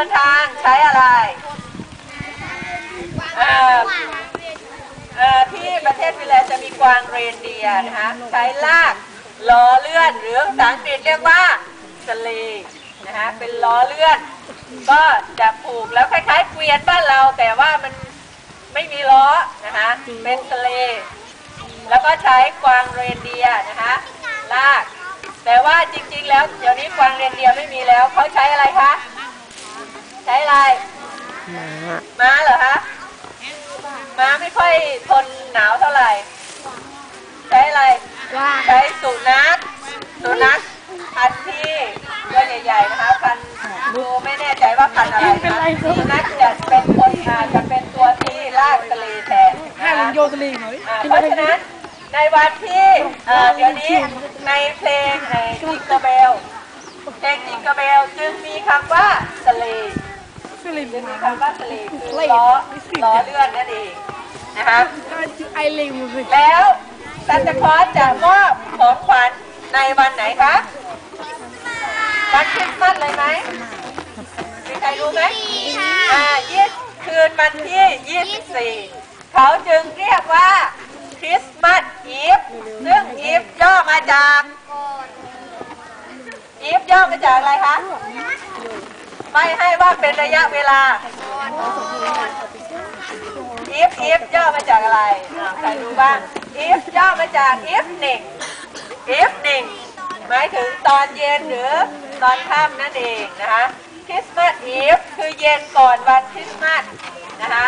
ินทางใช้อะไร เอ่อเอ่อที่ประเทศฟินแลนด์จะมีกวางเรนเดียร์นะคะใช้ลากล้อเลื่อนหรือภาษาอังกฤษเรียกว่าสลีนะคะเป็นล้อเลื่อน ก็จะผูกแล้วคล้ายๆเกวียนบ้านเรา แต่ว่ามันไม่มีล้อนะคะเป็นสเลแล้วก็ใช้กวางเรนเดียร์นะคะลาก แต่ว่าจริงๆแล้วเดี๋ยวนี้กวางเรนเดียร์ไม่มีแล้วเขาใช้อะไรคะ ช้อะไรม้าเหรอคะม้าไม่ค่อยทนหนาวเท่าไหร่ ใช้อะไรใช้สุนัข สุนัขพันธุ์ที่ตัวใหญ่ๆนะคะ พันธุ์ดูไม่แน่ใจว่าพันธุ์อะไรนะสุนัขจะเป็นคนอาจะเป็นตัวที่ลากทะเลแทนให้นะมัคะนโยนทะเลหน่อยอ่าเพราะฉะนั้นในวันที่เอ่อเดี๋ยวนี้ในเพลงในจิงเกอร์เบลเพลงจิงเกอร์เบลจึงมีคำว่าทะเล สลิมจึงมีคำว่าทะเลคือล้อล้อเลื่อนนั่นเองนะคะไอลิมเลยแล้วซันตาคลอสจะมอบของขวัญในวันไหนคะวันคริสต์มาสเลยไหมมีใครรู้ไหมอ่ายี่คืนวันที่24เขาจึงเรียกว่าคริสต์มาสอีฟซึ่งอีฟย่อมาจากอีฟย่อมาจากอะไรคะ ไม่ให้ว่าเป็นระยะเวลา if if ย่อมาจากอะไรอ่าใครรู้บ้าง if ย่อมาจาก evening evening หมายถึงตอนเย็นหรือตอนค่ำนั่นเองนะคะ Christmas Eve คือเย็นก่อนวันคริสต์มาสนะคะ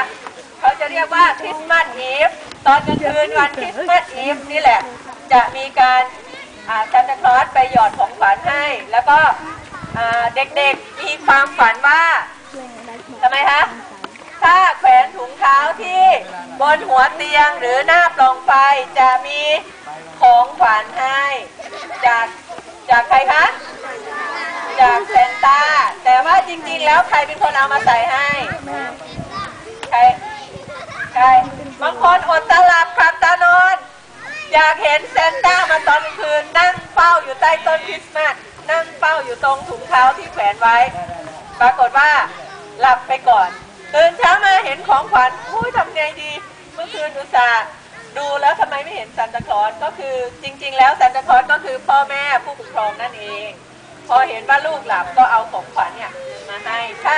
เขาจะเรียกว่า Christmas Eve ตอนกลางคืนวันคริสต์มาส Eve นี่แหละ จะมีการซานตาคลอสไปหยอดของขวัญให้ แล้วก็ เด็กๆ มีความฝันว่าทำไมคะ ถ้าแขวนถุงเท้าที่บนหัวเตียงหรือหน้าปล่องไฟจะมีของขวัญให้ จากจากใครคะ จากเซนต้า แต่ว่าจริงๆ แล้วใครเป็นคนเอามาใส่ให้ ใคร ใคร บางคนอดตาหลับขับตานอน อยากเห็นเซนต้ามาตอนกลางคืนนั่งเฝ้าอยู่ใต้ต้นคริสต์มาส อยู่ตรงถุงเท้าที่แขวนไว้ ปรากฏว่าหลับไปก่อนตื่นเช้ามาเห็นของขวัญอุ้ยทำไงดี เมื่อคืนอุตส่าห์ดูแล้วทำไมไม่เห็นซันตาคลอสก็คือจริง ๆ แล้วซันตาคลอสก็คือพ่อแม่ผู้ปกครองนั่นเอง พอเห็นว่าลูกหลับก็เอาของขวัญเนี่ยมาให้ถ้า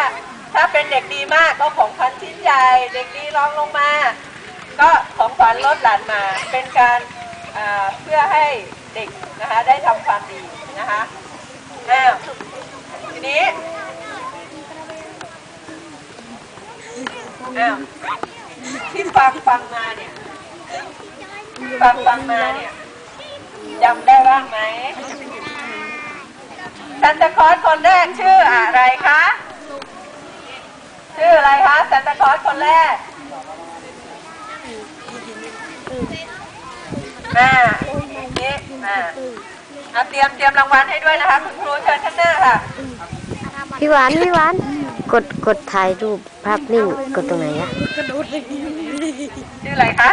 ถ้าเป็นเด็กดีมากก็ของขวัญชิ้นใหญ่เด็กดีรองลงมา ก็ของขวัญลดหลั่นมาเป็นการอ่าเพื่อให้เด็กนะคะได้ทำความดีนะคะ อ้าวทีนี้อ้าวที่ฟังฟังมาเนี่ยฟังฟังมาเนี่ยจำได้บ้างไหมซันตาคลอสคนแรกชื่ออะไรคะ ชื่ออะไรคะซันตาคลอสคนแรกมานี่มาเอาเตรียมเตรียมรางวัลให้ด้วยนะคะ คุณครูเชิญข้างหน้าค่ะ พี่หวานพี่หวาน กดกดถ่ายรูปภาพนิ่งกดตรงไหนอะกระโดดเลยชื่ออะไรคะ